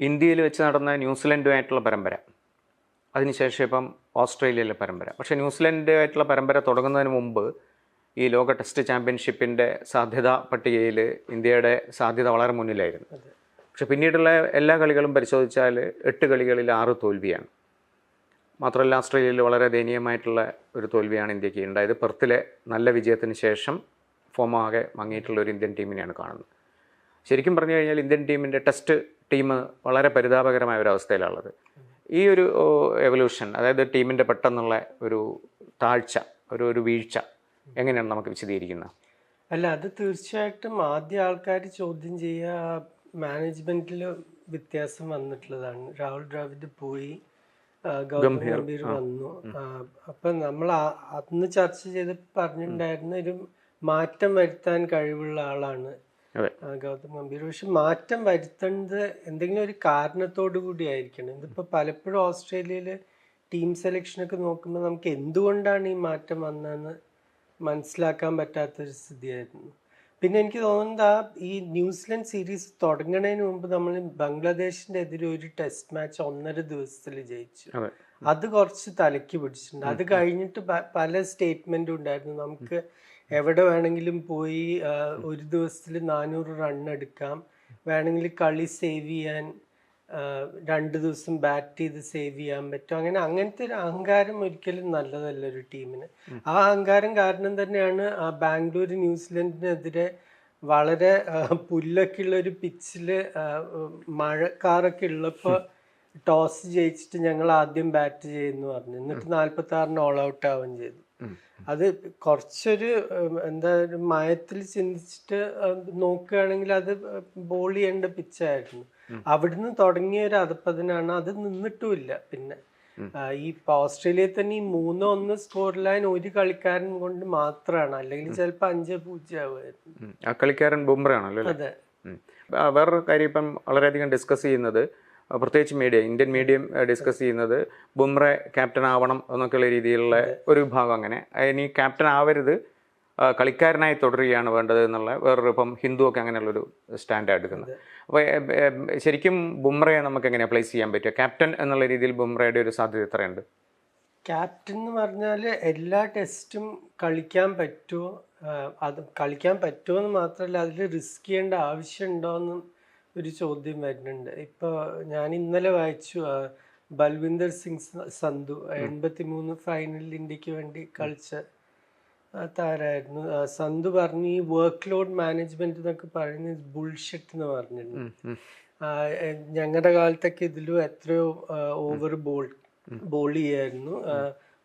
ഇന്ത്യയിൽ വെച്ച് നടന്ന ന്യൂസിലൻഡുമായിട്ടുള്ള പരമ്പര. അതിനുശേഷം ഇപ്പം ഓസ്ട്രേലിയയിലെ പരമ്പര. പക്ഷേ ന്യൂസിലൻഡുമായിട്ടുള്ള പരമ്പര തുടങ്ങുന്നതിന് മുമ്പ് ഈ ലോക ടെസ്റ്റ് ചാമ്പ്യൻഷിപ്പിന്റെ സാധ്യതാ പട്ടികയിൽ ഇന്ത്യയുടെ സാധ്യത വളരെ മുന്നിലായിരുന്നു. പക്ഷെ പിന്നീടുള്ള എല്ലാ കളികളും പരിശോധിച്ചാൽ എട്ട് കളികളിൽ ആറ് തോൽവിയാണ്. മാത്രമല്ല ഓസ്ട്രേലിയയിൽ വളരെ ദയനീയമായിട്ടുള്ള ഒരു തോൽവിയാണ് ഇന്ത്യയ്ക്ക് ഉണ്ടായത്. പെർത്തിലെ നല്ല വിജയത്തിന് ശേഷം ഫോമാകെ മങ്ങിയിട്ടുള്ള ഒരു ഇന്ത്യൻ ടീമിനെയാണ് കാണുന്നത്. ശരിക്കും പറഞ്ഞു കഴിഞ്ഞാൽ ഇന്ത്യൻ ടീമിന്റെ ടെസ്റ്റ് ടീം വളരെ പരിതാപകരമായ ഒരു അവസ്ഥയിലുള്ളത് ഈ ഒരു എവല്യൂഷൻ അതായത് ടീമിന്റെ പെട്ടെന്നുള്ള ഒരു താഴ്ച ഒരു ഒരു വീഴ്ച എങ്ങനെയാണ് നമുക്ക് വിശദീകരിക്കുന്നത്? അല്ല അത് തീർച്ചയായിട്ടും ആദ്യ ആൾക്കാർ ചോദ്യം ചെയ്യുക മാനേജ്മെന്റിൽ വ്യത്യാസം വന്നിട്ടുള്ളതാണ്. രാഹുൽ ദ്രാവിഡ് പോയി ഗൗതം ഗംഭീർ. വന്നു. അപ്പൊ നമ്മൾ അന്ന് ചർച്ച ചെയ്ത് പറഞ്ഞിട്ടുണ്ടായിരുന്ന ഒരു മാറ്റം വരുത്താൻ കഴിവുള്ള ആളാണ് ഗൗതം ഗംഭീർ പക്ഷെ മാറ്റം വരുത്തേണ്ടത് എന്തെങ്കിലും ഒരു കാരണത്തോടു കൂടി ആയിരിക്കണം. ഇതിപ്പോ പലപ്പോഴും ഓസ്ട്രേലിയയിൽ ടീം സെലക്ഷനൊക്കെ നോക്കുമ്പോൾ നമുക്ക് എന്തുകൊണ്ടാണ് ഈ മാറ്റം വന്നതെന്ന് മനസ്സിലാക്കാൻ പറ്റാത്തൊരു സ്ഥിതിയായിരുന്നു. പിന്നെ എനിക്ക് തോന്നുന്നത് ആ ഈ ന്യൂസിലൻഡ് സീരീസ് തുടങ്ങുന്നതിന് മുമ്പ് നമ്മൾ ബംഗ്ലാദേശിന്റെ എതിരെ ഒരു ടെസ്റ്റ് മാച്ച് ഒന്നര ദിവസത്തിൽ ജയിച്ചു. അതെ. അത് കുറച്ച് തലയ്ക്ക് പിടിച്ചിട്ടുണ്ട്. അത് കഴിഞ്ഞിട്ട് പല സ്റ്റേറ്റ്മെന്റും ഉണ്ടായിരുന്നു. നമുക്ക് എവിടെ വേണമെങ്കിലും പോയി ഒരു ദിവസത്തിൽ നാനൂറ് റൺ എടുക്കാം. വേണമെങ്കിൽ കളി സേവ് ചെയ്യാൻ രണ്ട് ദിവസം ബാറ്റ് ചെയ്ത് സേവ് ചെയ്യാൻ പറ്റും. അങ്ങനെ അങ്ങനത്തെ ഒരു അഹങ്കാരം ഒരിക്കലും നല്ലതല്ല ഒരു ടീമിന് ആ അഹങ്കാരം കാരണം തന്നെയാണ് ആ ബാംഗ്ലൂർ ന്യൂസിലൻഡിനെതിരെ വളരെ പുല്ലൊക്കെ ഉള്ള ഒരു പിച്ചിൽ മഴക്കാറൊക്കെ ഉള്ളപ്പോൾ ടോസ് ജയിച്ചിട്ട് ഞങ്ങൾ ആദ്യം ബാറ്റ് ചെയ്യുന്നു പറഞ്ഞു. എന്നിട്ട് നാൽപ്പത്തി ആറിന് ഓൾ ഔട്ട് ആവുകയും ചെയ്തു. അത് കുറച്ചൊരു എന്താ ഒരു മയത്തിൽ ചിന്തിച്ചിട്ട് നോക്കുകയാണെങ്കിൽ അത് ബോൾ ചെയ്യേണ്ട പിച്ചായിരുന്നു. അവിടുന്ന് തുടങ്ങിയ ഒരു അതപ്പതിനാണ് അത് നിന്നിട്ടുമില്ല പിന്നെ. ഈ ഇപ്പൊ ഓസ്ട്രേലിയയിൽ തന്നെ ഈ മൂന്ന് ഒന്ന് സ്കോർ ലൈൻ ഒരു കളിക്കാരൻ കൊണ്ട് മാത്രമാണ് അല്ലെങ്കിൽ ചിലപ്പോ അഞ്ച് പൂജ്യം ആവുമായിരുന്നു. ആ കളിക്കാരൻ ബുംറയാണല്ലോ ആണല്ലോ അതെ. വേറൊരു കാര്യം ഇപ്പം വളരെയധികം ഡിസ്കസ് ചെയ്യുന്നത് പ്രത്യേകിച്ച് മീഡിയ ഇന്ത്യൻ മീഡിയം ഡിസ്കസ് ചെയ്യുന്നത് ബുംറെ ക്യാപ്റ്റൻ ആവണം എന്നൊക്കെയുള്ള രീതിയിലുള്ള ഒരു വിഭാഗം അങ്ങനെ. ഇനി ക്യാപ്റ്റൻ ആവരുത് കളിക്കാരനായി തുടരുകയാണ് വേണ്ടത് എന്നുള്ള വേറൊരു ഇപ്പം ഹിന്ദു ഒക്കെ അങ്ങനെയുള്ളൊരു സ്റ്റാൻഡ് എടുക്കുന്നത്. അപ്പോൾ ശരിക്കും ബുംറയെ നമുക്ക് എങ്ങനെയാണ് പ്ലേസ് ചെയ്യാൻ പറ്റുക? ക്യാപ്റ്റൻ എന്നുള്ള രീതിയിൽ ബുംറയുടെ ഒരു സാധ്യത എത്രയുണ്ട്? ക്യാപ്റ്റൻ എന്ന് പറഞ്ഞാൽ എല്ലാ ടെസ്റ്റും കളിക്കാൻ പറ്റുമോ? അത് കളിക്കാൻ പറ്റുമോ എന്ന് മാത്രമല്ല അതിൽ റിസ്ക് ചെയ്യേണ്ട ആവശ്യമുണ്ടോ എന്നും ഒരു ചോദ്യം വരുന്നുണ്ട്. ഇപ്പോൾ ഞാൻ ഇന്നലെ വായിച്ചു ബൽവിന്ദർ സിംഗ് സന്ധു എൺപത്തി മൂന്ന് ഫൈനലിൽ ഇന്ത്യയ്ക്ക് വേണ്ടി കളിച്ച താരായിരുന്നു. സന്ധു പറഞ്ഞു ഈ വർക്ക് ലോഡ് മാനേജ്മെന്റ് എന്നൊക്കെ പറയുന്നത് ബുൾഷെറ്റ് എന്ന് പറഞ്ഞിട്ടുണ്ട്. ഞങ്ങളുടെ കാലത്തൊക്കെ ഇതിലും എത്രയോ ഓവർ ബോൾ ബോൾ ചെയ്യായിരുന്നു.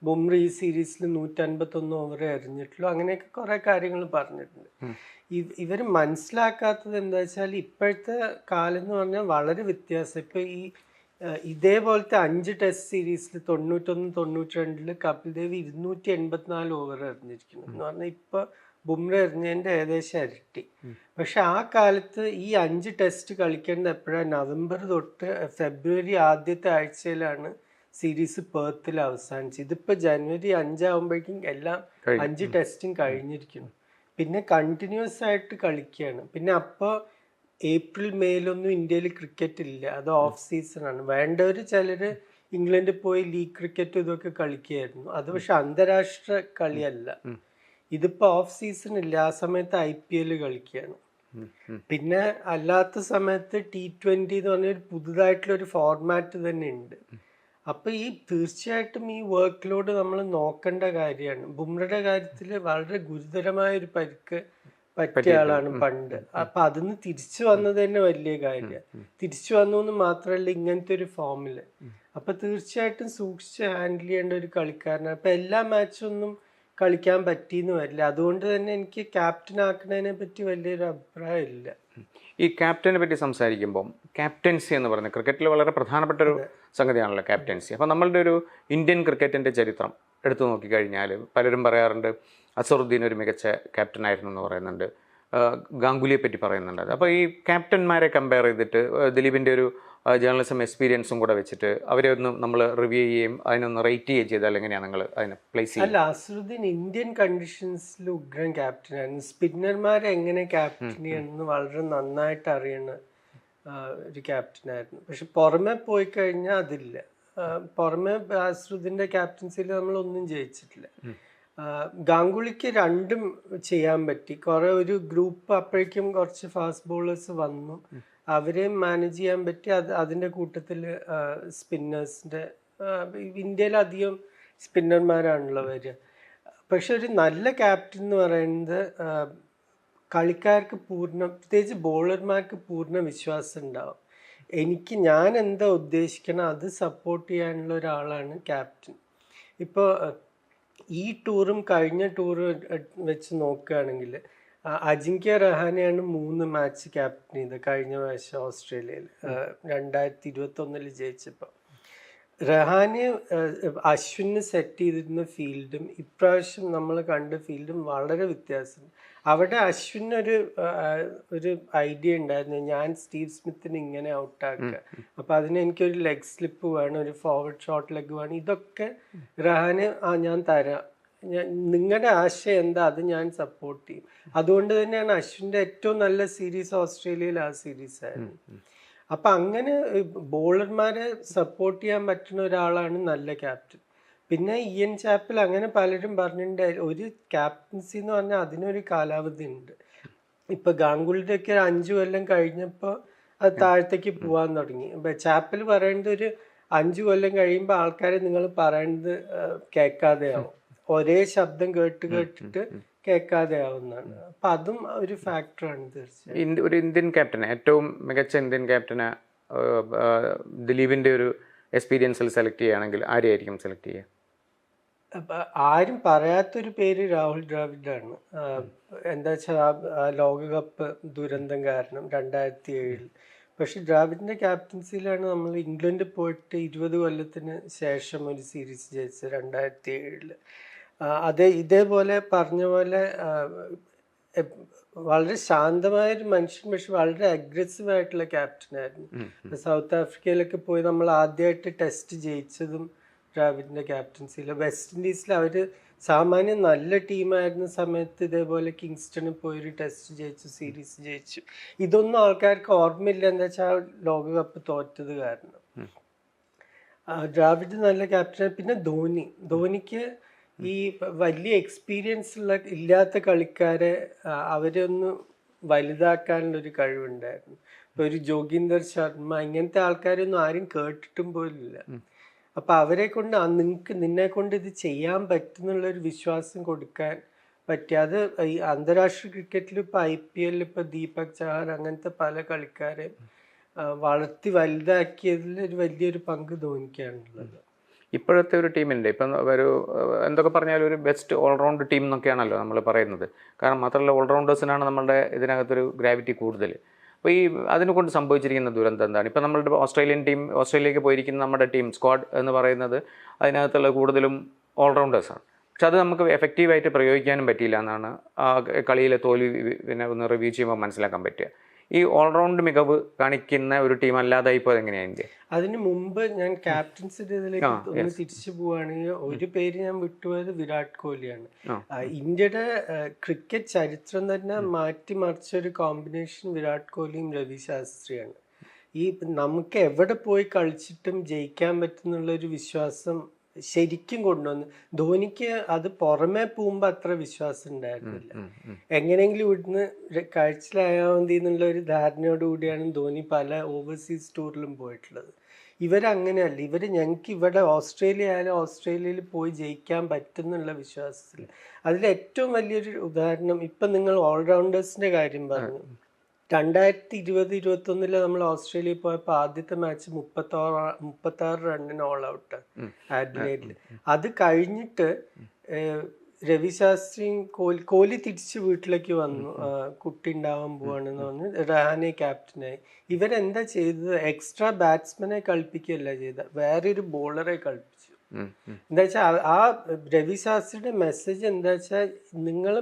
ബുംറ ഈ സീരീസിൽ നൂറ്റൻപത്തൊന്ന് ഓവറേ എറിഞ്ഞിട്ടുള്ളൂ. അങ്ങനെയൊക്കെ കുറെ കാര്യങ്ങൾ പറഞ്ഞിട്ടുണ്ട്. ഇവർ മനസ്സിലാക്കാത്തത് എന്താ വെച്ചാൽ ഇപ്പോഴത്തെ കാലം എന്ന് പറഞ്ഞാൽ വളരെ വ്യത്യാസം. ഇപ്പൊ ഈ ഇതേപോലത്തെ അഞ്ച് ടെസ്റ്റ് സീരീസിൽ തൊണ്ണൂറ്റൊന്ന് തൊണ്ണൂറ്റി രണ്ടിൽ കപിൽ ദേവ് ഇരുന്നൂറ്റി എൺപത്തിനാല് ഓവർ എറിഞ്ഞിരിക്കുന്നു എന്ന് പറഞ്ഞാൽ ഇപ്പൊ ബുംറ എറിഞ്ഞതിന്റെ ഏകദേശം ഇരട്ടി. പക്ഷെ ആ കാലത്ത് ഈ അഞ്ച് ടെസ്റ്റ് കളിക്കേണ്ടത് എപ്പോഴാണ് നവംബർ തൊട്ട് ഫെബ്രുവരി ആദ്യത്തെ ആഴ്ചയിലാണ് സീരീസ് പേർത്തിൽ അവസാനിച്ചു. ഇതിപ്പോ ജനുവരി അഞ്ചാവുമ്പോഴേക്കും എല്ലാം അഞ്ച് ടെസ്റ്റും കഴിഞ്ഞിരിക്കുന്നു. പിന്നെ കണ്ടിന്യൂസ് ആയിട്ട് കളിക്കുകയാണ്. പിന്നെ അപ്പോൾ ഏപ്രിൽ മേയിലൊന്നും ഇന്ത്യയിൽ ക്രിക്കറ്റ് ഇല്ല. അത് ഓഫ് സീസൺ ആണ്. വേണ്ടവർ ചിലർ ഇംഗ്ലണ്ടിൽ പോയി ലീഗ് ക്രിക്കറ്റ് ഇതൊക്കെ കളിക്കുകയായിരുന്നു. അത് പക്ഷെ അന്താരാഷ്ട്ര കളിയല്ല. ഇതിപ്പോൾ ഓഫ് സീസൺ ഇല്ല. ആ സമയത്ത് ഐ പി എൽ കളിക്കുകയാണ്. പിന്നെ അല്ലാത്ത സമയത്ത് ടി ട്വന്റി എന്ന് പറഞ്ഞൊരു പുതുതായിട്ടുള്ള ഒരു ഫോർമാറ്റ് തന്നെ ഉണ്ട്. അപ്പൊ ഈ തീർച്ചയായിട്ടും ഈ വർക്ക് ലോഡ് നമ്മൾ നോക്കേണ്ട കാര്യമാണ്. ബുംറയുടെ കാര്യത്തിൽ വളരെ ഗുരുതരമായ ഒരു പരിക്ക് പറ്റിയ ആളാണ് പണ്ട്. അപ്പൊ അതിന്ന് തിരിച്ചു വന്നത് തന്നെ വലിയ കാര്യമാണ് തിരിച്ചു വന്നു എന്ന് മാത്രമല്ല ഇങ്ങനത്തെ ഒരു ഫോമിൽ അപ്പൊ തീർച്ചയായിട്ടും സൂക്ഷിച്ച് ഹാൻഡിൽ ചെയ്യേണ്ട ഒരു കളിക്കാരനാണ്. അപ്പൊ എല്ലാ മാച്ചും ഒന്നും കളിക്കാൻ പറ്റിയെന്ന് വരില്ല. അതുകൊണ്ട് തന്നെ എനിക്ക് ക്യാപ്റ്റൻ ആക്കുന്നതിനെ പറ്റി വലിയൊരു അഭിപ്രായം ഇല്ല ഈ ക്യാപ്റ്റനെ പറ്റി സംസാരിക്കുമ്പം ക്യാപ്റ്റൻസി എന്ന് പറയുന്നത് ക്രിക്കറ്റിൽ വളരെ പ്രധാനപ്പെട്ട ഒരു സംഗതിയാണല്ലോ ക്യാപ്റ്റൻസി അപ്പോൾ നമ്മളുടെ ഒരു ഇന്ത്യൻ ക്രിക്കറ്റിന്റെ ചരിത്രം എടുത്തു നോക്കിക്കഴിഞ്ഞാൽ പലരും പറയാറുണ്ട് അസറുദ്ദീൻ ഒരു മികച്ച ക്യാപ്റ്റനായിരുന്നു എന്ന് പറയുന്നുണ്ട്. ഗാംഗുലിയെ പറ്റി പറയുന്നുണ്ട്. അപ്പോൾ ഈ ക്യാപ്റ്റന്മാരെ കമ്പയർ ചെയ്തിട്ട് ദിലീപിന്റെ ഒരു ജേർണലിസം എക്സ്പീരിയൻസും കൂടെ വെച്ചിട്ട് അവരെ ഒന്ന് നമ്മൾ റിവ്യൂ ചെയ്യുകയും അതിനൊന്ന് റേറ്റ് ചെയ്യുകയും ചെയ്താൽ എങ്ങനെയാണ് നിങ്ങൾ അതിനെ പ്ലേസ് ചെയ്യുക? അല്ല അസറുദ്ദീൻ ഇന്ത്യൻ കണ്ടീഷൻസിൽ ഉഗ്രൻ സ്പിന്നർമാർ സ്പിന്നർമാരെ എങ്ങനെ ക്യാപ്റ്റൻ ചെയ്യണമെന്ന് വളരെ നന്നായിട്ട് അറിയുന്ന ഒരു ക്യാപ്റ്റനായിരുന്നു പക്ഷെ പുറമെ പോയി കഴിഞ്ഞാൽ അതില്ല. പുറമെ അസറുദ്ദീന്റെ ക്യാപ്റ്റൻസിയിൽ നമ്മളൊന്നും ജയിച്ചിട്ടില്ല. ഗാംഗുളിക്ക് ഗാംഗുലിക്ക് രണ്ടും ചെയ്യാൻ പറ്റി. കുറെ ഒരു ഗ്രൂപ്പ് അപ്പോഴേക്കും കുറച്ച് ഫാസ്റ്റ് ബോളേഴ്സ് വന്നു. അവരെയും മാനേജ് ചെയ്യാൻ പറ്റി അത് അതിന്റെ കൂട്ടത്തിൽ സ്പിന്നേഴ്സിന്റെ ഇന്ത്യയിൽ വരിക. പക്ഷെ ഒരു നല്ല ക്യാപ്റ്റൻ എന്ന് പറയുന്നത് കളിക്കാർക്ക് പൂർണ പ്രത്യേകിച്ച് ബോളർമാർക്ക് പൂർണ വിശ്വാസം ഉണ്ടാവും. എനിക്ക് ഞാൻ എന്താ ഉദ്ദേശിക്കണം അത് സപ്പോർട്ട് ചെയ്യാനുള്ള ഒരാളാണ് ക്യാപ്റ്റൻ ഇപ്പോൾ ഈ ടൂറും കഴിഞ്ഞ ടൂറും വെച്ച് നോക്കുകയാണെങ്കിൽ അജിങ്ക്യ രഹാനെയാണ് മൂന്ന് മാച്ച് ക്യാപ്റ്റൻ ചെയ്തത് കഴിഞ്ഞ പ്രാവശ്യം ഓസ്ട്രേലിയയിൽ. രണ്ടായിരത്തി ഇരുപത്തി ഒന്നിൽ ജയിച്ചപ്പോൾ റഹാന് അശ്വിന് സെറ്റ് ചെയ്തിരുന്ന ഫീൽഡും ഇപ്രാവശ്യം നമ്മൾ കണ്ട ഫീൽഡും വളരെ വ്യത്യാസമുണ്ട് അവിടെ അശ്വിന് ഒരു ഒരു ഐഡിയ ഉണ്ടായിരുന്നു ഞാൻ സ്റ്റീവ് സ്മിത്തിനെ ഇങ്ങനെ ഔട്ടാക്കുക അപ്പൊ അതിന് എനിക്കൊരു ലെഗ് സ്ലിപ്പ് വേണം ഒരു ഫോർവേഡ് ഷോട്ട് ലെഗ് വേണം ഇതൊക്കെ റഹാന് ആ ഞാൻ തരാം. നിങ്ങളുടെ ആശയം എന്താ? അത് ഞാൻ സപ്പോർട്ട് ചെയ്യും. അതുകൊണ്ട് തന്നെയാണ് അശ്വിന്റെ ഏറ്റവും നല്ല സീരീസ് ഓസ്ട്രേലിയയിൽ ആ സീരീസ് ആയിരുന്നു അപ്പൊ അങ്ങനെ ബോളർമാരെ സപ്പോർട്ട് ചെയ്യാൻ പറ്റുന്ന ഒരാളാണ് നല്ല ക്യാപ്റ്റൻ പിന്നെ ഇയൻ ചാപ്പിൽ അങ്ങനെ പലരും പറഞ്ഞിട്ടുണ്ട് ഒരു ക്യാപ്റ്റൻസി എന്ന് പറഞ്ഞാൽ അതിനൊരു കാലാവധി ഉണ്ട്. ഇപ്പൊ ഗാംഗുലിന്റെ ഒക്കെ അഞ്ചു കൊല്ലം കഴിഞ്ഞപ്പോ അത് താഴത്തേക്ക് പോവാൻ തുടങ്ങി. ചാപ്പിൽ പറയുന്നത് ഒരു അഞ്ചു കൊല്ലം കഴിയുമ്പോൾ ആൾക്കാരെ നിങ്ങൾ പറയേണ്ടത് കേൾക്കാതെ ആവും ഒരേ ശബ്ദം കേട്ട് കേട്ടിട്ട് കേൾക്കാതെ ആവുന്നതാണ്. അപ്പൊ അതും ഒരു ഫാക്ടറാണ് തീർച്ചയായും. ഒരു ഇന്ത്യൻ ക്യാപ്റ്റനെ ഏറ്റവും മികച്ച ഇന്ത്യൻ ക്യാപ്റ്റനെ ദിലീപിന്റെ ഒരു എക്സ്പീരിയൻസിൽ സെലക്ട് ചെയ്യുകയാണെങ്കിൽ ആരെയായിരിക്കും സെലക്ട് ചെയ്യുക? ആരും പറയാത്തൊരു പേര് രാഹുൽ ദ്രാവിഡാണ്. എന്താ വെച്ചാൽ ആ ലോകകപ്പ് ദുരന്തം കാരണം രണ്ടായിരത്തി ഏഴിൽ പക്ഷെ ദ്രാവിഡിന്റെ ക്യാപ്റ്റൻസിയിലാണ് നമ്മൾ ഇംഗ്ലണ്ടിൽ പോയിട്ട് ഇരുപത് കൊല്ലത്തിന് ശേഷം ഒരു സീരീസ് ജയിച്ചത് രണ്ടായിരത്തി ഏഴിൽ അതേ ഇതേപോലെ പറഞ്ഞ പോലെ വളരെ ശാന്തമായ ഒരു മനുഷ്യൻ പക്ഷെ വളരെ അഗ്രസീവ് ആയിട്ടുള്ള ക്യാപ്റ്റനായിരുന്നു സൗത്ത് ആഫ്രിക്കയിലൊക്കെ പോയി നമ്മൾ ആദ്യമായിട്ട് ടെസ്റ്റ് ജയിച്ചതും ദ്രാവിഡിന്റെ ക്യാപ്റ്റൻസിയിൽ വെസ്റ്റ് ഇൻഡീസിൽ അവർ സാമാന്യം നല്ല ടീമായിരുന്ന സമയത്ത് ഇതേപോലെ കിങ്സ്റ്റണിൽ പോയി ഒരു ടെസ്റ്റ് ജയിച്ചു സീരീസ് ജയിച്ചു. ഇതൊന്നും ആൾക്കാർക്ക് ഓർമ്മയില്ല. എന്താ വെച്ചാൽ ലോകകപ്പ് തോറ്റത് കാരണം. ദ്രാവിഡ് നല്ല ക്യാപ്റ്റൻ പിന്നെ ധോനി ധോനിക്ക് ഈ വലിയ എക്സ്പീരിയൻസ് ഉള്ള ഇല്ലാത്ത കളിക്കാരെ അവരൊന്ന് അവരെ ഒന്ന് വലുതാക്കാനുള്ള ഒരു കഴിവുണ്ടായിരുന്നു. ഇപ്പൊ ഒരു ജോഗീന്ദർ ശർമ്മ ഇങ്ങനത്തെ ആൾക്കാരൊന്നും ആരും കേട്ടിട്ടും പോലില്ല അപ്പൊ അവരെ കൊണ്ട് നിങ്ങൾക്ക് നിന്നെ കൊണ്ട് ഇത് ചെയ്യാൻ പറ്റുന്നുള്ള ഒരു വിശ്വാസം കൊടുക്കാൻ പറ്റി അത് ഈ അന്താരാഷ്ട്ര ക്രിക്കറ്റിൽ ഇപ്പൊ ഐ പി എല്ലിൽ ഇപ്പൊ ദീപക് ചഹാർ അങ്ങനത്തെ പല കളിക്കാരെ വളർത്തി വലുതാക്കിയതിൽ ഒരു വലിയൊരു പങ്ക് ധോനിക്കാണുള്ളത്. ഇപ്പോഴത്തെ ഒരു ടീമിന്റെ ഇപ്പം ഒരു എന്തൊക്കെ പറഞ്ഞാലും ഒരു ബെസ്റ്റ് ഓൾറൗണ്ട് ടീം എന്നൊക്കെയാണല്ലോ നമ്മൾ പറയുന്നത്. കാരണം മാത്രമല്ല ഓൾറൗണ്ടേഴ്സിനാണ് നമ്മളുടെ ഇതിനകത്തൊരു ഗ്രാവിറ്റി കൂടുതൽ. അപ്പോൾ ഈ അതിനെക്കൊണ്ട് സംഭവിച്ചിരിക്കുന്ന ദുരന്തം എന്താണ്? ഇപ്പം നമ്മളുടെ ഓസ്ട്രേലിയൻ ടീം ഓസ്ട്രേലിയക്ക് പോയിരിക്കുന്ന നമ്മുടെ ടീം സ്ക്വാഡ് എന്ന് പറയുന്നത് അതിനകത്തുള്ള കൂടുതലും ഓൾറൗണ്ടേഴ്സാണ് പക്ഷെ അത് നമുക്ക് എഫക്റ്റീവായിട്ട് പ്രയോഗിക്കാനും പറ്റിയില്ല എന്നാണ് കളിയിലെ തോൽവി പിന്നെ ഒന്ന് റിവ്യൂ ചെയ്യുമ്പോൾ മനസ്സിലാക്കാൻ പറ്റുക. ഈ ഓൾറൗണ്ട് മികവ് കാണിക്കുന്ന ഒരു ടീം അല്ലാതെ ഇപ്പോൾ എങ്ങനെയാണ് ഇന്ത്യ? അതിന് മുമ്പ് ഞാൻ ക്യാപ്റ്റൻസിന്റെ ഇതിലേക്ക് ഒന്ന് തിരിച്ചു പോവുകയാണെങ്കിൽ ഒരു പേര് ഞാൻ വിട്ടുപോയത് വിരാട് കോഹ്ലിയാണ്. ഇന്ത്യയുടെ ക്രിക്കറ്റ് ചരിത്രം തന്നെ മാറ്റിമറിച്ച ഒരു കോമ്പിനേഷൻ വിരാട് കോഹ്ലിയും രവി ശാസ്ത്രിയാണ്. ഈ നമുക്ക് എവിടെ പോയി കളിച്ചിട്ടും ജയിക്കാൻ പറ്റുന്നുള്ള ഒരു വിശ്വാസം ശരിക്കും കൊണ്ടുവന്ന്. ധോനിക്ക് അത് പുറമെ പോകുമ്പോൾ അത്ര വിശ്വാസം ഉണ്ടായിരുന്നില്ല. എങ്ങനെയെങ്കിലും ഇവിടുന്ന് കാഴ്ചയിലായാൽ മതി എന്നുള്ള ഒരു ധാരണയോട് കൂടിയാണ് ധോനി പല ഓവർസീസ് ടൂറിലും പോയിട്ടുള്ളത്. ഇവരങ്ങനെയല്ല. ഇവർ ഞങ്ങൾക്ക് ഇവിടെ ഓസ്ട്രേലിയ ആയാലും ഓസ്ട്രേലിയയിൽ പോയി ജയിക്കാൻ പറ്റുന്നുള്ള വിശ്വാസത്തിൽ അതിൽ ഏറ്റവും വലിയൊരു ഉദാഹരണം ഇപ്പം നിങ്ങൾ ഓൾറൗണ്ടേഴ്സിന്റെ കാര്യം പറഞ്ഞു. രണ്ടായിരത്തി ഇരുപത് ഇരുപത്തി ഒന്നിൽ നമ്മൾ ഓസ്ട്രേലിയ പോയപ്പോൾ ആദ്യത്തെ മാച്ച് മുപ്പത്താറ് മുപ്പത്താറ് റണ്ണിന് ഓൾ ഔട്ട് ആഡ്ലേഡിൽ അത് കഴിഞ്ഞിട്ട് രവിശാസ്ത്രി രവി ശാസ്ത്രിയും കോഹ്ലി കോഹ്ലി തിരിച്ച് വീട്ടിലേക്ക് വന്നു. കുട്ടി ഉണ്ടാവാൻ പോവാണെന്ന് പറഞ്ഞ്. റഹാനെ ക്യാപ്റ്റനായി. ഇവരെന്താ ചെയ്തത്? എക്സ്ട്രാ ബാറ്റ്സ്മാനെ കളിപ്പിക്കുകയല്ല ചെയ്ത വേറെ ഒരു ബോളറെ കളിപ്പിച്ചു. എന്താ വെച്ചാൽ ആ രവിശാസ്ത്രിയുടെ മെസ്സേജ് എന്താ വെച്ചാൽ നിങ്ങൾ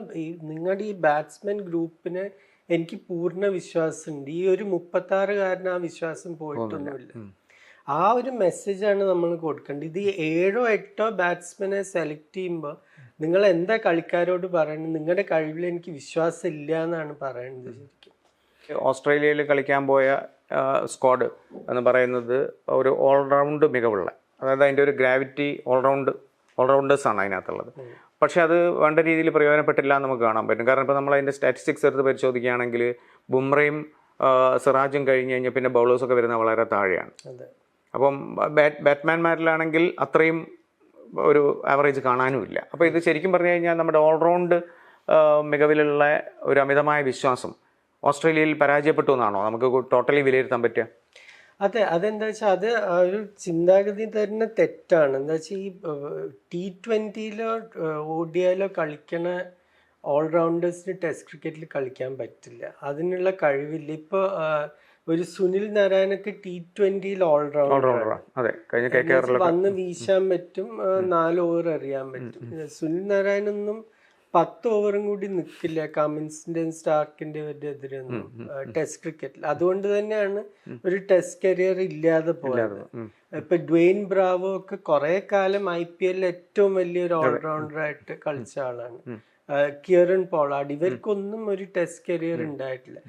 നിങ്ങളുടെ ഈ ബാറ്റ്സ്മാൻ ഗ്രൂപ്പിന് എനിക്ക് പൂർണ വിശ്വാസമുണ്ട്. ഈ ഒരു മുപ്പത്തി ആറുകാരന് ആ വിശ്വാസം പോയിട്ടൊന്നുമില്ല. ആ ഒരു മെസ്സേജാണ് നമ്മൾ കൊടുക്കേണ്ടത്. ഇത് ഏഴോ എട്ടോ ബാറ്റ്സ്മാനെ സെലക്ട് ചെയ്യുമ്പോൾ നിങ്ങൾ എന്താ കളിക്കാരോട് പറയുന്നത് നിങ്ങളുടെ കഴിവിൽ എനിക്ക് വിശ്വാസം ഇല്ല എന്നാണ് പറയുന്നത് ശരിക്കും. ഓസ്ട്രേലിയയിൽ കളിക്കാൻ പോയ സ്ക്വാഡ് എന്ന് പറയുന്നത് ഒരു ഓൾറൗണ്ട് മികവുള്ള അതായത് അതിന്റെ ഒരു ഗ്രാവിറ്റി ഓൾറൗണ്ട് ഓൾറൗണ്ടേഴ്സാണ് അതിനകത്തുള്ളത്. പക്ഷേ അത് വേണ്ട രീതിയിൽ പ്രയോജനപ്പെട്ടില്ല എന്ന് നമുക്ക് കാണാൻ പറ്റും. കാരണം ഇപ്പോൾ നമ്മൾ അതിന്റെ സ്റ്റാറ്റിസ്റ്റിക്സ് എടുത്ത് പരിശോധിക്കുകയാണെങ്കിൽ ബുംറയും സിറാജും കഴിഞ്ഞ് കഴിഞ്ഞാൽ പിന്നെ ബൗളേഴ്സൊക്കെ വരുന്ന വളരെ താഴെയാണ്. അപ്പം ബാറ്റ് ബാറ്റ്മാൻമാരിലാണെങ്കിൽ അത്രയും ഒരു ആവറേജ് കാണാനുമില്ല. അപ്പോൾ ഇത് ശരിക്കും പറഞ്ഞു കഴിഞ്ഞാൽ നമ്മുടെ ഓൾറൗണ്ട് മികവിലുള്ള ഒരു അമിതമായ വിശ്വാസം ഓസ്ട്രേലിയയിൽ പരാജയപ്പെട്ടു എന്നാണോ? നമുക്ക് ടോട്ടലി വിലയിരുത്താൻ പറ്റുക? അതെ അതെന്താ വെച്ചാൽ അത് ആ ഒരു ചിന്താഗതി തന്നെ തെറ്റാണ്. എന്താ വെച്ചാൽ ഈ ടി ട്വന്റിയിലോ ഒ ഡി ഐയിലോ കളിക്കണ ഓൾറൗണ്ടേഴ്സിന് ടെസ്റ്റ് ക്രിക്കറ്റിൽ കളിക്കാൻ പറ്റില്ല. അതിനുള്ള കഴിവില്ല. ഇപ്പോൾ ഒരു സുനിൽ നാരായണക്ക് ടി ട്വന്റിയിൽ ഓൾറൗണ്ടർ വന്ന് വീശാൻ പറ്റും നാല് ഓവർ എറിയാൻ പറ്റും. സുനിൽ നാരായണൊന്നും പത്ത് ഓവറും കൂടി നിൽക്കില്ല കമിൻസിന്റെയും സ്റ്റാർക്കിന്റെയും എതിരൊന്നും ടെസ്റ്റ് ക്രിക്കറ്റിൽ അതുകൊണ്ട് തന്നെയാണ് ഒരു ടെസ്റ്റ് കരിയർ ഇല്ലാതെ പോയത്. ഇപ്പൊ ഡ്വെയിൻ ബ്രാവോ ഒക്കെ കുറെ കാലം ഐ പി എല്ലിൽ ഏറ്റവും വലിയൊരു ഓൾറൗണ്ടർ ആയിട്ട് കളിച്ച ആളാണ്. കിയറൻ പോളാഡ് ഇവർക്കൊന്നും ഒരു ടെസ്റ്റ് കരിയർ ഉണ്ടായിട്ടില്ല.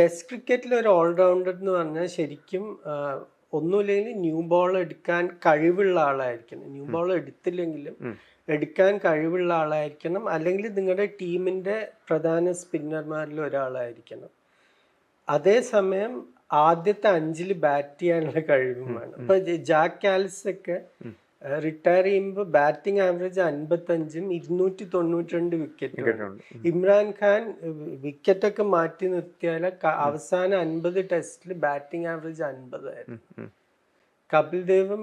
ടെസ്റ്റ് ക്രിക്കറ്റിൽ ഒരു ഓൾറൗണ്ടർ എന്ന് പറഞ്ഞാൽ ശരിക്കും ഒന്നുമില്ലെങ്കിൽ ന്യൂ ബോൾ എടുക്കാൻ കഴിവുള്ള ആളായിരിക്കണം. ന്യൂ ബോൾ എടുത്തില്ലെങ്കിലും എടുക്കാൻ കഴിവുള്ള ആളായിരിക്കണം. അല്ലെങ്കിൽ നിങ്ങളുടെ ടീമിന്റെ പ്രധാന സ്പിന്നർമാരിൽ ഒരാളായിരിക്കണം. അതേസമയം ആദ്യത്തെ അഞ്ചിൽ ബാറ്റ് ചെയ്യാനുള്ള കഴിവും വേണം ഇപ്പൊ ജാക്ക് കാലിസ് ഒക്കെ റിട്ടയർ ചെയ്യുമ്പോൾ ബാറ്റിംഗ് ആവറേജ് അൻപത്തഞ്ചും ഇരുന്നൂറ്റി തൊണ്ണൂറ്റി രണ്ട് വിക്കറ്റും ഇമ്രാൻഖാൻ ഖാൻ വിക്കറ്റൊക്കെ മാറ്റി നിർത്തിയാൽ അവസാന അൻപത് ടെസ്റ്റിൽ ബാറ്റിംഗ് ആവറേജ് അൻപതായിരുന്നു. കപിൽ ദേവും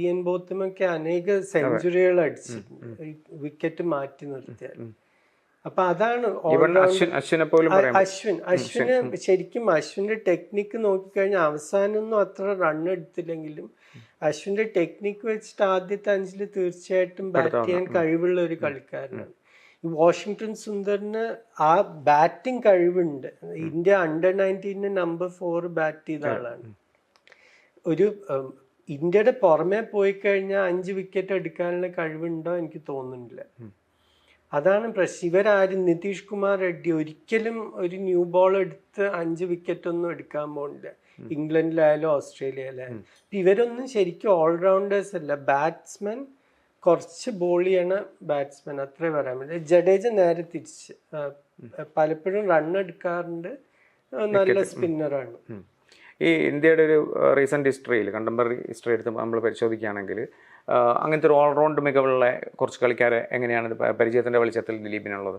ഇയൻ ബോത്തും ഒക്കെ അനേക സെഞ്ചുറികൾ അടിച്ചിട്ടുണ്ട് വിക്കറ്റ് മാറ്റി നിർത്തിയാൽ. അപ്പൊ അതാണ് അശ്വിൻ അശ്വിനെ ശരിക്കും അശ്വിന്റെ ടെക്നിക്ക് നോക്കിക്കഴിഞ്ഞാൽ അവസാനമൊന്നും അത്ര റൺ എടുത്തില്ലെങ്കിലും അശ്വിന്റെ ടെക്നിക്ക് വെച്ചിട്ട് ആദ്യത്തെ അഞ്ചിൽ തീർച്ചയായിട്ടും ബാറ്റ് ചെയ്യാൻ കഴിവുള്ള ഒരു കളിക്കാരനാണ്. വാഷിങ്ടൺ സുന്ദറിന് ആ ബാറ്റിംഗ് കഴിവുണ്ട്. India under nineteen number four bat ചെയ്ത ആളാണ്. ഒരു ഇന്ത്യയുടെ പുറമെ പോയി കഴിഞ്ഞാൽ അഞ്ച് വിക്കറ്റ് എടുക്കാനുള്ള കഴിവുണ്ടോ എനിക്ക് തോന്നുന്നില്ല. അതാണ് പ്രശ്നം. ഇവരാരും നിതീഷ് കുമാർ റെഡ്ഡി ഒരിക്കലും ഒരു ന്യൂ ബോൾ എടുത്ത് അഞ്ച് വിക്കറ്റ് ഒന്നും എടുക്കാൻ പോകുന്നില്ല ഇംഗ്ലണ്ടിലായാലും ഓസ്ട്രേലിയയിലായാലും. ഇവരൊന്നും ശരിക്കും ഓൾറൗണ്ടേഴ്സ് അല്ല. ബാറ്റ്സ്മാൻ കുറച്ച് ബോൾ ചെയ്യണ ബാറ്റ്സ്മാൻ അത്രേ പറയാൻ പറ്റില്ല ജഡേജ നേരെ തിരിച്ച്. പലപ്പോഴും റൺ എടുക്കാറുണ്ട്. നല്ല സ്പിന്നറാണ്. ഈ ഇന്ത്യയുടെ ഒരു റീസെന്റ് ഹിസ്റ്ററിയിൽ കണ്ടംപററി ഹിസ്റ്ററി എടുത്ത് നമ്മൾ പരിശോധിക്കുകയാണെങ്കിൽ അങ്ങനത്തെ ഒരു ഓൾറൗണ്ട് മികവുള്ള കുറച്ച് കളിക്കാരെ എങ്ങനെയാണ് പരിചയത്തിന്റെ വെളിച്ചത്തിൽ ദിലീപിനുള്ളത്?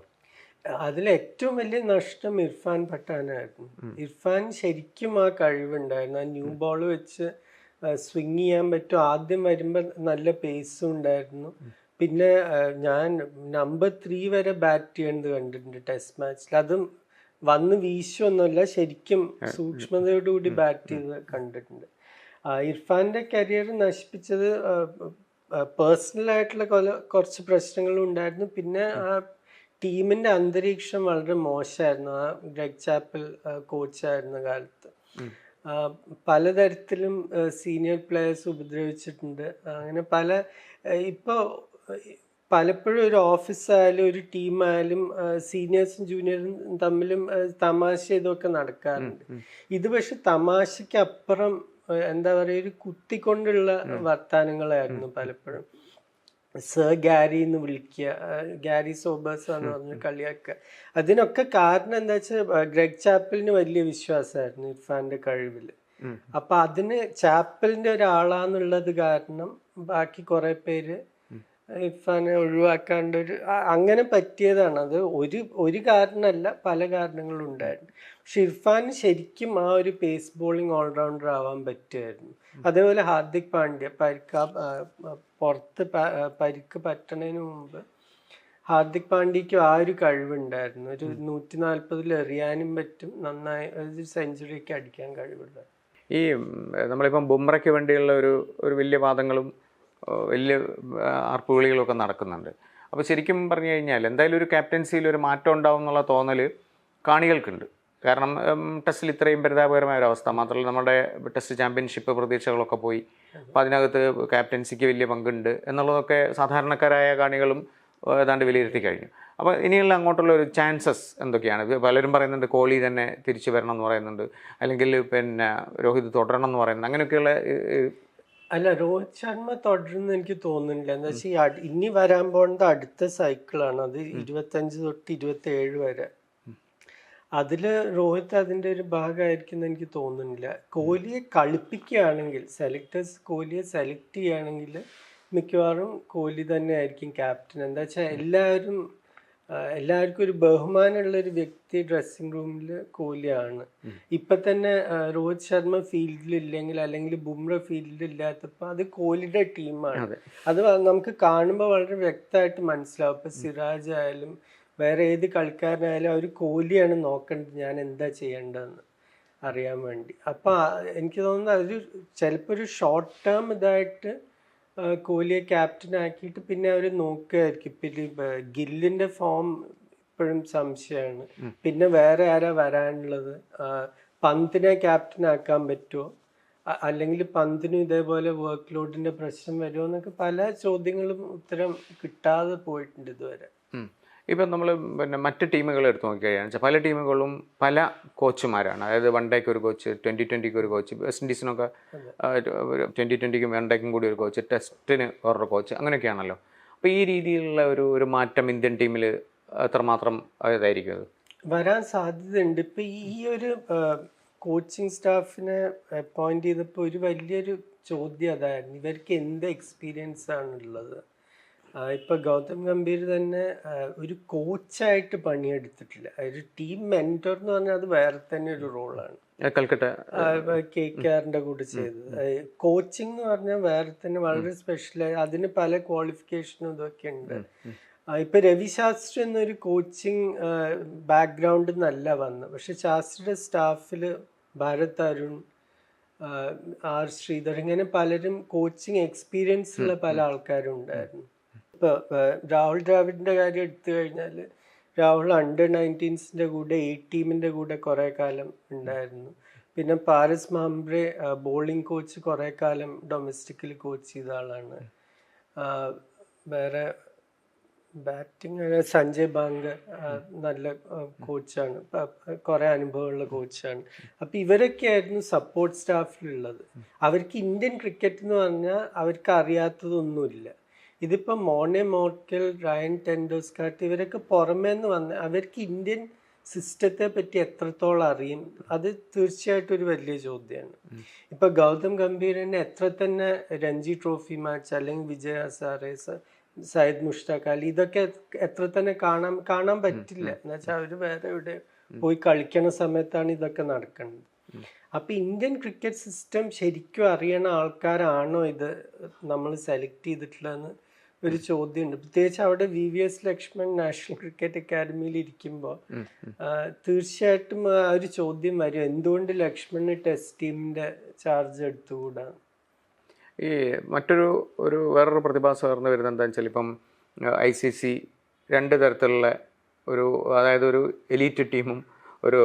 അതിൽ ഏറ്റവും വലിയ നഷ്ടം ഇർഫാൻ പട്ടാനായിരുന്നു. ഇർഫാൻ ശരിക്കും ആ കഴിവുണ്ടായിരുന്നു. ആ ന്യൂ ബോൾ വെച്ച് സ്വിങ് ചെയ്യാൻ പറ്റും. ആദ്യം വരുമ്പോൾ നല്ല പേസും ഉണ്ടായിരുന്നു. പിന്നെ ഞാൻ നമ്പർ ത്രീ വരെ ബാറ്റ് ചെയ്യുന്നത് കണ്ടിട്ടുണ്ട് ടെസ്റ്റ് മാച്ചിൽ അതും വന്ന് വീശൊന്നുമല്ല ശരിക്കും സൂക്ഷ്മതയോടുകൂടി ബാറ്റ് ചെയ്ത് കണ്ടിട്ടുണ്ട്. ഇർഫാന്റെ കരിയർ നശിപ്പിച്ചത് പേഴ്സണൽ ആയിട്ടുള്ള കുറച്ച് പ്രശ്നങ്ങളും ഉണ്ടായിരുന്നു. പിന്നെ ആ ടീമിന്റെ അന്തരീക്ഷം വളരെ മോശമായിരുന്നു. ആ ഗ്രെഗ് ചാപ്പൽ കോച്ചായിരുന്ന കാലത്ത്. പലതരത്തിലും സീനിയർ പ്ലേയേഴ്സ് ഉപദ്രവിച്ചിട്ടുണ്ട്. അങ്ങനെ പല ഇപ്പോൾ പലപ്പോഴും ഒരു ഓഫീസായാലും ഒരു ടീമായാലും സീനിയേഴ്സും ജൂനിയറും തമ്മിലും തമാശ ഇതൊക്കെ നടക്കാറുണ്ട്. ഇത് പക്ഷെ തമാശയ്ക്ക് അപ്പുറം എന്താ പറയുക ഒരു കുത്തിക്കൊണ്ടുള്ള വർത്താനങ്ങളായിരുന്നു പലപ്പോഴും. സർ ഗാരി എന്ന് വിളിക്കുക ഗാരി സോബേഴ്സ് എന്ന് പറഞ്ഞ് കളിയാക്കുക. അതിനൊക്കെ കാരണം എന്താ വെച്ചാൽ ഗ്രെഗ് ചാപ്പലിന് വലിയ വിശ്വാസമായിരുന്നു ഇർഫാന്റെ കഴിവിൽ അപ്പൊ അതിന് ചാപ്പലിന്റെ ഒരാളാന്നുള്ളത് കാരണം ബാക്കി കുറെ പേര് ഇർഫാനെ ഒഴിവാക്കാണ്ട് ഒരു അങ്ങനെ പറ്റിയതാണ്. അത് ഒരു ഒരു കാരണമല്ല പല കാരണങ്ങളും ഉണ്ടായിരുന്നു. പക്ഷെ ഇർഫാന് ശരിക്കും ആ ഒരു പേസ് ബോളിംഗ് ഓൾറൗണ്ടർ ആവാൻ പറ്റുമായിരുന്നു അതേപോലെ ഹാർദിക് പാണ്ഡ്യ പരിക്ക പുറത്ത് പരിക്ക് പറ്റണതിന് മുമ്പ് ഹാർദിക് പാണ്ഡ്യയ്ക്കും ആ ഒരു കഴിവുണ്ടായിരുന്നു. ഒരു നൂറ്റി നാൽപ്പതിൽ എറിയാനും പറ്റും നന്നായി ഒരു സെഞ്ചുറിയൊക്കെ അടിക്കാൻ കഴിവുണ്ടായിരുന്നു ഈ നമ്മളിപ്പം ബുംറയ്ക്ക് വേണ്ടിയുള്ള ഒരു ഒരു വലിയ വാദങ്ങളും വലിയ ആർപ്പുവിളികളൊക്കെ നടക്കുന്നുണ്ട്. അപ്പോൾ ശരിക്കും പറഞ്ഞു കഴിഞ്ഞാൽ എന്തായാലും ഒരു ക്യാപ്റ്റൻസിയിൽ ഒരു മാറ്റം ഉണ്ടാവും എന്നുള്ള തോന്നൽ കാണികൾക്കുണ്ട്. കാരണം ടെസ്റ്റിൽ ഇത്രയും പരിതാപകരമായ ഒരു അവസ്ഥ. മാത്രമല്ല നമ്മുടെ ടെസ്റ്റ് ചാമ്പ്യൻഷിപ്പ് പ്രതീക്ഷകളൊക്കെ പോയി. അപ്പോൾ അതിനകത്ത് ക്യാപ്റ്റൻസിക്ക് വലിയ പങ്കുണ്ട് എന്നുള്ളതൊക്കെ സാധാരണക്കാരായ കാണികളും ഏതാണ്ട് വിലയിരുത്തി കഴിഞ്ഞു. അപ്പോൾ ഇനിയുള്ള അങ്ങോട്ടുള്ള ഒരു ചാൻസസ് എന്തൊക്കെയാണ്? പലരും പറയുന്നുണ്ട് കോഹ്ലി തന്നെ തിരിച്ചു വരണം എന്ന് പറയുന്നുണ്ട്. അല്ലെങ്കിൽ പിന്നെ രോഹിത് തുടരണം എന്ന് പറയുന്നുണ്ട്. അങ്ങനെയൊക്കെയുള്ള അല്ല രോഹിത് ശർമ്മ തുടരുന്ന എനിക്ക് തോന്നുന്നില്ല. എന്താ വെച്ചാൽ ഇനി വരാൻ പോകുന്നത് അടുത്ത സൈക്കിളാണ് അത് ഇരുപത്തഞ്ച് തൊട്ട് ഇരുപത്തി ഏഴ് വരെ അതിൽ രോഹിത് അതിന്റെ ഒരു ഭാഗമായിരിക്കും എന്ന് എനിക്ക് തോന്നുന്നില്ല. കോഹ്ലിയെ കളിപ്പിക്കുകയാണെങ്കിൽ സെലക്ടേഴ്സ് കോഹ്ലിയെ സെലക്ട് ചെയ്യുകയാണെങ്കിൽ മിക്കവാറും കോഹ്ലി തന്നെ ആയിരിക്കും ക്യാപ്റ്റൻ എന്താ വെച്ചാൽ എല്ലാവരും എല്ലാവർക്കും ഒരു ബഹുമാനമുള്ള ഒരു വ്യക്തി ഡ്രസ്സിംഗ് റൂമിൽ കോഹ്ലിയാണ് ഇപ്പൊ തന്നെ രോഹിത് ശർമ്മ ഫീൽഡിൽ ഇല്ലെങ്കിൽ അല്ലെങ്കിൽ ബുംറ ഫീൽഡിൽ ഇല്ലാത്തപ്പോൾ അത് കോഹ്ലിയുടെ ടീമാണ്. അതെ. അത് നമുക്ക് കാണുമ്പോൾ വളരെ വ്യക്തമായിട്ട് മനസ്സിലാവും. ഇപ്പൊ സിറാജ് ആയാലും വേറെ ഏത് കളിക്കാരനായാലും അവർ കോഹ്ലിയാണ് നോക്കേണ്ടത് ഞാൻ എന്താ ചെയ്യേണ്ടതെന്ന് അറിയാൻ വേണ്ടി. അപ്പൊ എനിക്ക് തോന്നുന്നത് അതൊരു ചിലപ്പോൾ ഒരു ഷോർട്ട് ടേം ഇതായിട്ട് കോഹ്ലിയെ ക്യാപ്റ്റൻ ആക്കിയിട്ട് പിന്നെ അവർ നോക്കുകയായിരിക്കും പിന്നെ ഗില്ലിന്റെ ഫോം ഇപ്പോഴും സംശയമാണ്. പിന്നെ വേറെ ആരാ വരാനുള്ളത്? പന്തിനെ ക്യാപ്റ്റൻ ആക്കാൻ പറ്റുമോ അല്ലെങ്കിൽ പന്തിനും ഇതേപോലെ വർക്ക് ലോഡിന്റെ പ്രശ്നം വരുമോ എന്നൊക്കെ പല ചോദ്യങ്ങളും ഉത്തരം കിട്ടാതെ പോയിട്ടുണ്ട് ഇതുവരെ. ഇപ്പം നമ്മൾ പിന്നെ മറ്റ് ടീമുകൾ എടുത്ത് നോക്കിക്കഴിഞ്ഞാൽ വെച്ചാൽ പല ടീമുകളും പല കോച്ചുമാരാണ്. അതായത് വൺ ഡേക്ക് ഒരു കോച്ച് ട്വന്റി ട്വന്റിക്ക് ഒരു കോച്ച് വെസ്റ്റ് ഇൻഡീസിനൊക്കെ ട്വന്റി ട്വന്റിക്കും വൺ ഡേക്കും കൂടി ഒരു കോച്ച് ടെസ്റ്റിന് വേറൊരു കോച്ച് അങ്ങനെയൊക്കെയാണല്ലോ. അപ്പോൾ ഈ രീതിയിലുള്ള ഒരു ഒരു മാറ്റം ഇന്ത്യൻ ടീമിൽ എത്രമാത്രം ഇതായിരിക്കും അത്? വരാൻ സാധ്യതയുണ്ട്. ഇപ്പോൾ ഈ ഒരു കോച്ചിങ് സ്റ്റാഫിനെ അപ്പോയിന്റ് ചെയ്തപ്പോൾ ഒരു വലിയൊരു ചോദ്യം അതായിരുന്നു. ഇവർക്ക് എന്ത് എക്സ്പീരിയൻസ് ആണുള്ളത് ഇപ്പൊ ഗൗതം ഗംഭീർ തന്നെ ഒരു കോച്ചായിട്ട് പണിയെടുത്തിട്ടില്ല. ഒരു ടീം മെന്റർ എന്ന് പറഞ്ഞാൽ അത് വേറെ തന്നെ ഒരു റോളാണ്. കൽക്കട്ട. കെ കെ ആറിന്റെ കൂടെ ചെയ്തത്. കോച്ചിങ് എന്ന് പറഞ്ഞാൽ വേറെ തന്നെ വളരെ സ്പെഷ്യൽ അതിന് പല ക്വാളിഫിക്കേഷനും ഇതൊക്കെ ഉണ്ട്. ഇപ്പൊ രവി ശാസ്ത്രി എന്നൊരു കോച്ചിങ് ബാക്ക്ഗ്രൗണ്ടിൽ നിന്നല്ല വന്നത് പക്ഷെ ശാസ്ത്രിയുടെ സ്റ്റാഫിൽ ഭാരത് അരുൺ ആർ ശ്രീധർ ഇങ്ങനെ പലരും കോച്ചിങ് എക്സ്പീരിയൻസ് ഉള്ള പല ആൾക്കാരും ഉണ്ടായിരുന്നു ഇപ്പൊ ആ, രാഹുൽ ദ്രാവിഡിന്റെ കാര്യം എടുത്തു കഴിഞ്ഞാൽ രാഹുൽ അണ്ടർ നയന്റീൻസിന്റെ കൂടെ എ ടീമിന്റെ കൂടെ കുറെ കാലം ഉണ്ടായിരുന്നു. പിന്നെ പാരസ് മാംബ്രെ ബോളിംഗ് കോച്ച് കുറെ കാലം ഡൊമസ്റ്റിക്കിൽ കോച്ച് ചെയ്ത ആളാണ്. വേറെ ബാറ്റിംഗ് സഞ്ജയ് ബാങ്ക് നല്ല കോച്ചാണ് കുറേ അനുഭവമുള്ള കോച്ചാണ് അപ്പൊ ഇവരൊക്കെ ആയിരുന്നു സപ്പോർട്ട് സ്റ്റാഫിലുള്ളത് അവർക്ക് ഇന്ത്യൻ ക്രിക്കറ്റ് എന്ന് പറഞ്ഞാൽ അവർക്ക് അറിയാത്തതൊന്നുമില്ല. ഇതിപ്പോ മോണെ മോർക്കൽ റയൻ ടെൻഡോസ്കാർട്ട് ഇവരൊക്കെ പുറമേ നിന്ന് വന്ന് അവർക്ക് ഇന്ത്യൻ സിസ്റ്റത്തെ പറ്റി എത്രത്തോളം അറിയും? അത് തീർച്ചയായിട്ടും ഒരു വലിയ ചോദ്യമാണ് ഇപ്പൊ ഗൗതം ഗംഭീരനെ എത്ര തന്നെ രഞ്ജി ട്രോഫി മാച്ച് അല്ലെങ്കിൽ വിജയ് ഹസാറെ സയ്യിദ് മുഷ്താഖ് അലി ഇതൊക്കെ എത്ര തന്നെ കാണാൻ കാണാൻ പറ്റില്ല. എന്നുവെച്ചാൽ അവർ വേറെ എവിടെ പോയി കളിക്കണ സമയത്താണ് ഇതൊക്കെ നടക്കുന്നത് അപ്പൊ ഇന്ത്യൻ ക്രിക്കറ്റ് സിസ്റ്റം ശരിക്കും അറിയണ ആൾക്കാരാണോ ഇത് നമ്മൾ സെലക്ട് ചെയ്തിട്ടുള്ളതെന്ന് ഒരു ചോദ്യമുണ്ട്. പ്രത്യേകിച്ച് അവിടെ V V S Laxman national cricket അക്കാദമിയിൽ ഇരിക്കുമ്പോൾ തീർച്ചയായിട്ടും ആ ഒരു ചോദ്യം വരും. എന്തുകൊണ്ട് ലക്ഷ്മണ് ടെസ്റ്റ് ടീമിന്റെ ചാർജ് എടുത്തുകൂടാ? ഈ മറ്റൊരു ഒരു വേറൊരു പ്രതിഭാസം ഉയർന്നു വരുന്നത് എന്താണെന്ന് വെച്ചാൽ ഇപ്പം ഐ സി സി രണ്ട് തരത്തിലുള്ള ഒരു അതായത് ഒരു എലീറ്റ് ടീമും ഒരു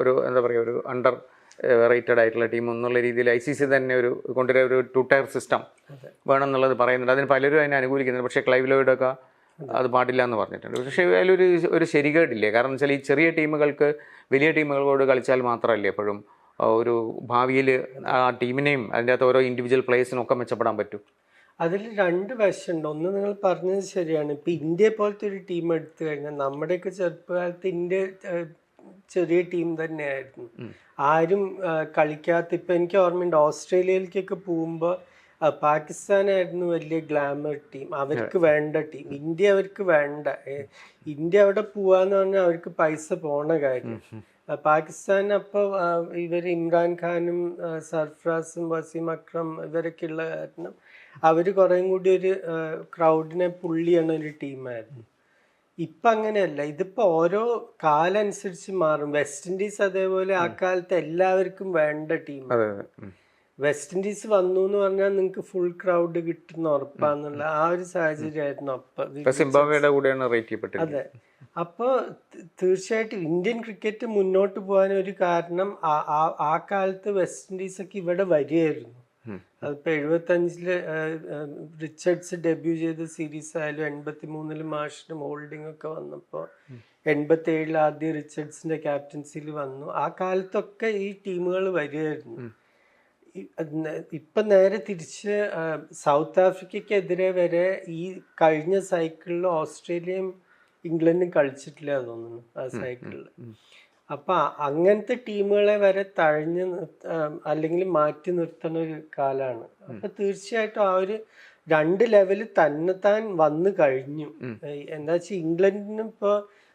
ഒരു എന്താ പറയുക ഒരു അണ്ടർ റേറ്റഡ് ആയിട്ടുള്ള ടീം എന്നുള്ള രീതിയിൽ ഐ സി സി തന്നെ ഒരു കൊണ്ടുവരുന്ന ഒരു ടു ടയർ സിസ്റ്റം വേണം എന്നുള്ളത് പറയുന്നുണ്ട്. അതിന് പലരും അതിനെ അനുകൂലിക്കുന്നുണ്ട്. പക്ഷേ ക്ലൈവ് ലോയിഡൊക്കെ അത്. പാടില്ല എന്ന് പറഞ്ഞിട്ടുണ്ട്. പക്ഷേ അതിലൊരു ഒരു ശരികേടില്ലേ കാരണം വെച്ചാൽ ഈ ചെറിയ ടീമുകൾക്ക് വലിയ ടീമുകളോട് കളിച്ചാൽ മാത്രമല്ലേ എപ്പോഴും ഒരു ഭാവിയിൽ ആ ടീമിനെയും അതിന്റെ അകത്ത് ഓരോ ഇൻഡിവിജ്വൽ പ്ലേയേഴ്സിനും ഒക്കെ മെച്ചപ്പെടാൻ പറ്റും. അതിൽ രണ്ട് വശമുണ്ട്. ഒന്ന് നിങ്ങൾ പറഞ്ഞത് ശരിയാണ്. ഇപ്പം ഇന്ത്യ പോലത്തെ ഒരു ടീം എടുത്തു കഴിഞ്ഞാൽ നമ്മുടെയൊക്കെ ചെറുപ്പകാലത്ത് ഇന്ത്യ ചെറിയ ടീം തന്നെയായിരുന്നു. ആരും കളിക്കാത്ത ഇപ്പൊ എനിക്ക് ഓർമ്മയുണ്ട് ഓസ്ട്രേലിയയിലേക്കൊക്കെ പോകുമ്പോൾ പാകിസ്ഥാനായിരുന്നു വലിയ ഗ്ലാമർ ടീം. അവർക്ക് വേണ്ട ടീം. ഇന്ത്യ അവർക്ക് വേണ്ട. ഇന്ത്യ അവിടെ പോവാന്ന് പറഞ്ഞാൽ അവർക്ക് പൈസ പോണ കാര്യം. പാകിസ്ഥാൻ അപ്പോൾ ഇവർ ഇമ്രാൻ ഖാനും ആ, സർഫറാസും വസീം അക്രം ഇവരൊക്കെ ഉള്ള കാരണം അവർ കുറേം കൂടി ഒരു ക്രൗഡിനെ പുള്ളിയാണ് ഒരു ടീമായിരുന്നു. ഇപ്പൊ അങ്ങനെയല്ല. ഇതിപ്പോ ഓരോ കാലനുസരിച്ച് മാറും. വെസ്റ്റ് ഇൻഡീസ് അതേപോലെ ആ കാലത്ത് എല്ലാവർക്കും വേണ്ട ടീം വെസ്റ്റ് ഇൻഡീസ് വന്നു എന്ന് പറഞ്ഞാൽ നിങ്ങൾക്ക് ഫുൾ ക്രൗഡ് കിട്ടുന്ന ഉറപ്പാന്നുള്ള ആ ഒരു സാഹചര്യമായിരുന്നു അപ്പൊ. കൂടെയാണ് റേറ്റ് അതെ. അപ്പോൾ തീർച്ചയായിട്ടും ഇന്ത്യൻ ക്രിക്കറ്റ് മുന്നോട്ട് പോകാൻ ഒരു കാരണം ആ- കാലത്ത് വെസ്റ്റ് ഇൻഡീസ് ഒക്കെ ഇവിടെ വരികയായിരുന്നു. അതിപ്പോ എഴുപത്തഞ്ചിൽ റിച്ചർഡ്സ് ഡെബ്യൂ ചെയ്ത സീരീസ് ആയാലും എൺപത്തി മൂന്നിൽ മാഷിനും ഹോൾഡിംഗ് ഒക്കെ വന്നപ്പോൾ എൺപത്തി ഏഴിൽ ആദ്യം റിച്ചർഡ്സിന്റെ ക്യാപ്റ്റൻസിയിൽ വന്നു. ആ കാലത്തൊക്കെ ഈ ടീമുകൾ വരികയായിരുന്നു. ഇപ്പൊ നേരെ തിരിച്ച് സൗത്ത് ആഫ്രിക്കയ്ക്കെതിരെ വരെ ഈ കഴിഞ്ഞ സൈക്കിളിൽ ഓസ്ട്രേലിയയും ഇംഗ്ലണ്ടും കളിച്ചിട്ടില്ല തോന്നുന്നു ആ സൈക്കിളിൽ അപ്പൊ അങ്ങനത്തെ ടീമുകളെ വരെ തഴഞ്ഞ് അല്ലെങ്കിൽ മാറ്റി നിർത്തുന്ന ഒരു കാലാണ്. അപ്പൊ തീർച്ചയായിട്ടും ആ ഒരു രണ്ട് ലെവൽ തന്നെത്താൻ വന്നു കഴിഞ്ഞു. എന്താ വെച്ചാൽ ഇംഗ്ലണ്ടിനും ഇപ്പോ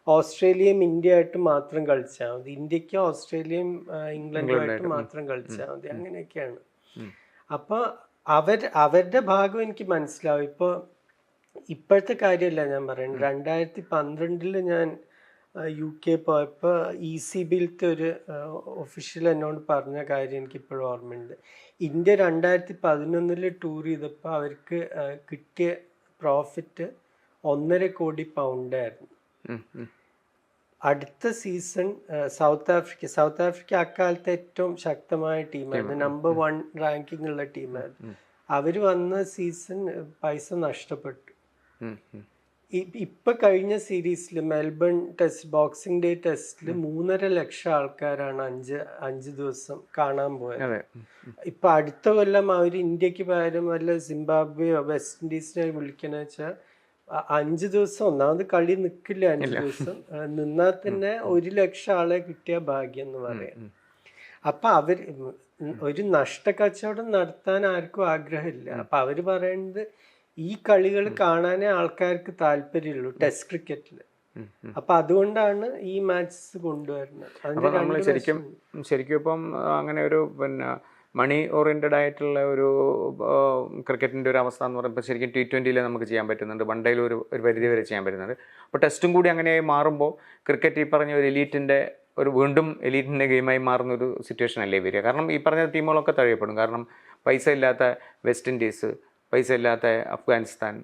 ഓസ്ട്രേലിയയും ഇന്ത്യ ആയിട്ട് മാത്രം കളിച്ചാൽ മതി. ഇന്ത്യയ്ക്ക് ഓസ്ട്രേലിയയും ഇംഗ്ലണ്ടുമായിട്ട് മാത്രം കളിച്ചാൽ മതി. അങ്ങനെയൊക്കെയാണ്. അപ്പൊ അവർ അവരുടെ ഭാഗം എനിക്ക് മനസ്സിലാവും. ഇപ്പൊ ഇപ്പോഴത്തെ കാര്യമല്ല ഞാൻ പറയുന്നത്. രണ്ടായിരത്തി പന്ത്രണ്ടിൽ ഞാൻ യു കെ പോയപ്പോൾ ഇ സി ബിയിലത്തെ ഒരു ഒഫീഷ്യൽ എന്നോട് പറഞ്ഞ കാര്യം എനിക്കിപ്പോഴും ഓർമ്മയുണ്ട്. ഇന്ത്യ രണ്ടായിരത്തി പതിനൊന്നിൽ ടൂർ ചെയ്തപ്പോൾ അവർക്ക് കിട്ടിയ പ്രോഫിറ്റ് ഒന്നര കോടി പൗണ്ടായിരുന്നു. അടുത്ത season South Africa South Africa അക്കാലത്തെ ഏറ്റവും ശക്തമായ ടീമായിരുന്നു. നമ്പർ വൺ റാങ്കിങ് ഉള്ള ടീമായിരുന്നു. അവർ വന്ന സീസൺ പൈസ നഷ്ടപ്പെട്ടു. ഇപ്പൊ കഴിഞ്ഞ സീരീസിൽ മെൽബൺ ടെസ്റ്റ് ബോക്സിംഗ് ഡേ ടെസ്റ്റിൽ മൂന്നര ലക്ഷം ആൾക്കാരാണ് അഞ്ച് അഞ്ച് ദിവസം കാണാൻ പോയത്. ഇപ്പൊ അടുത്ത കൊല്ലം അവർ ഇന്ത്യയ്ക്ക് പകരം വല്ല സിംബാബ്വെയോ വെസ്റ്റ് ഇൻഡീസിനെ വിളിക്കണ വെച്ചാൽ അഞ്ച് ദിവസം ഒന്നാമത് കളി നിൽക്കില്ല അഞ്ച് ദിവസം. നിന്നാൽ തന്നെ ഒരു ലക്ഷം ആളെ കിട്ടിയ ഭാഗ്യം എന്ന് പറയാം. അപ്പൊ അവർ ഒരു നഷ്ടക്കച്ചവടം നടത്താൻ ആർക്കും ആഗ്രഹമില്ല. അപ്പൊ അവർ പറയുന്നത് ഈ കളികൾ കാണാനേ ആൾക്കാർക്ക് താല്പര്യമുള്ളൂ ടെസ്റ്റ് ക്രിക്കറ്റിൽ അപ്പൊ അതുകൊണ്ടാണ് ഈ മാച്ചസ് കൊണ്ടുവരുന്നത്. നമ്മൾ ശരിക്കും ശരിക്കും ഇപ്പം അങ്ങനെ ഒരു പിന്നെ മണി ഓറിയന്റഡ് ആയിട്ടുള്ള ഒരു ക്രിക്കറ്റിന്റെ ഒരു അവസ്ഥ എന്ന് പറയുമ്പോൾ ശരിക്കും ടി ട്വന്റിയിൽ നമുക്ക് ചെയ്യാൻ പറ്റുന്നുണ്ട്. വൺ ഡേയിൽ ഒരു ഒരു പരിധി വരെ ചെയ്യാൻ പറ്റുന്നുണ്ട്. അപ്പോൾ ടെസ്റ്റും കൂടി അങ്ങനെയായി മാറുമ്പോൾ ക്രിക്കറ്റ് ഈ പറഞ്ഞ ഒരു എലീറ്റിന്റെ ഒരു വീണ്ടും എലീറ്റിന്റെ ഗെയിമായി മാറുന്ന ഒരു സിറ്റുവേഷൻ അല്ലേ വരിക? കാരണം ഈ പറഞ്ഞ ടീമുകളൊക്കെ തഴയപ്പെടും. കാരണം പൈസ ഇല്ലാത്ത വെസ്റ്റ് ഇൻഡീസ് പൈസ ഇല്ലാത്ത അഫ്ഗാനിസ്ഥാൻ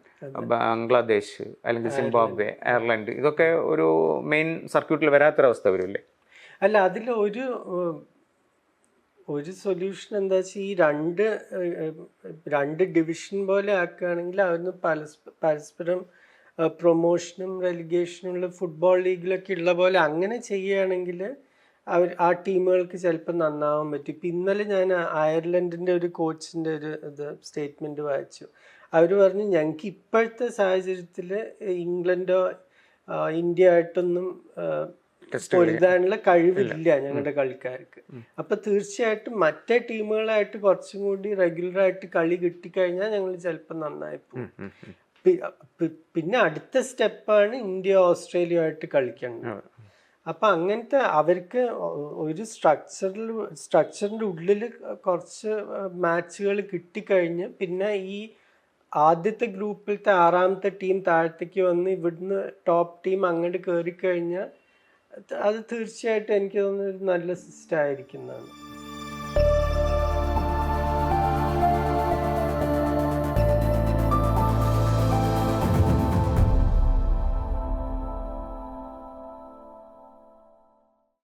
ബംഗ്ലാദേശ് അല്ലെങ്കിൽ സിംബാബ്വെ അയർലൻഡ്. ഇതൊക്കെ ഒരു മെയിൻ സർക്യൂട്ടിൽ വരാത്തൊരവസ്ഥ വരുമല്ലേ? അല്ല അതിൽ ഒരു ഒരു സൊല്യൂഷൻ എന്താ വെച്ചാൽ ഈ രണ്ട് രണ്ട് ഡിവിഷൻ പോലെ ആക്കുകയാണെങ്കിൽ അവിടുന്ന് പരസ്പരം പ്രൊമോഷനും റെലിഗേഷനും ഉള്ള ഫുട്ബോൾ ലീഗിലൊക്കെ ഉള്ള പോലെ അങ്ങനെ ചെയ്യുകയാണെങ്കിൽ അവർ ആ ടീമുകൾക്ക് ചിലപ്പോൾ നന്നാവാൻ പറ്റും. ഇപ്പം ഇന്നലെ ഞാൻ അയർലൻഡിന്റെ ഒരു കോച്ചിന്റെ ഒരു ഇത് സ്റ്റേറ്റ്മെന്റ് വായിച്ചു. അവർ പറഞ്ഞു ഞങ്ങൾക്ക് ഇപ്പോഴത്തെ സാഹചര്യത്തിൽ ഇംഗ്ലണ്ടോ ഇന്ത്യ ആയിട്ടൊന്നും പൊരുതാനുള്ള കഴിവില്ല ഞങ്ങളുടെ കളിക്കാർക്ക്. അപ്പൊ തീർച്ചയായിട്ടും മറ്റേ ടീമുകളായിട്ട് കുറച്ചും കൂടി റെഗുലർ ആയിട്ട് കളി കിട്ടിക്കഴിഞ്ഞാൽ ഞങ്ങൾ ചിലപ്പോൾ നന്നായി പോകും പിന്നെ അടുത്ത സ്റ്റെപ്പാണ് ഇന്ത്യ ഓസ്ട്രേലിയ ആയിട്ട് കളിക്കേണ്ടത്. അപ്പൊ അങ്ങനത്തെ അവർക്ക് ഒരു സ്ട്രക്ചറിൽ സ്ട്രക്ചറിന്റെ ഉള്ളിൽ കുറച്ച് മാച്ചുകൾ കിട്ടിക്കഴിഞ്ഞ് പിന്നെ ഈ ആദ്യത്തെ ഗ്രൂപ്പിലത്തെ ആറാമത്തെ ടീം താഴത്തേക്ക് വന്ന് ഇവിടുന്ന് ടോപ്പ് ടീം അങ്ങോട്ട് കയറി കഴിഞ്ഞാൽ അത് തീർച്ചയായിട്ടും എനിക്ക് തോന്നുന്നു ഒരു നല്ല സിസ്റ്റം ആയിരിക്കുന്നതാണ്.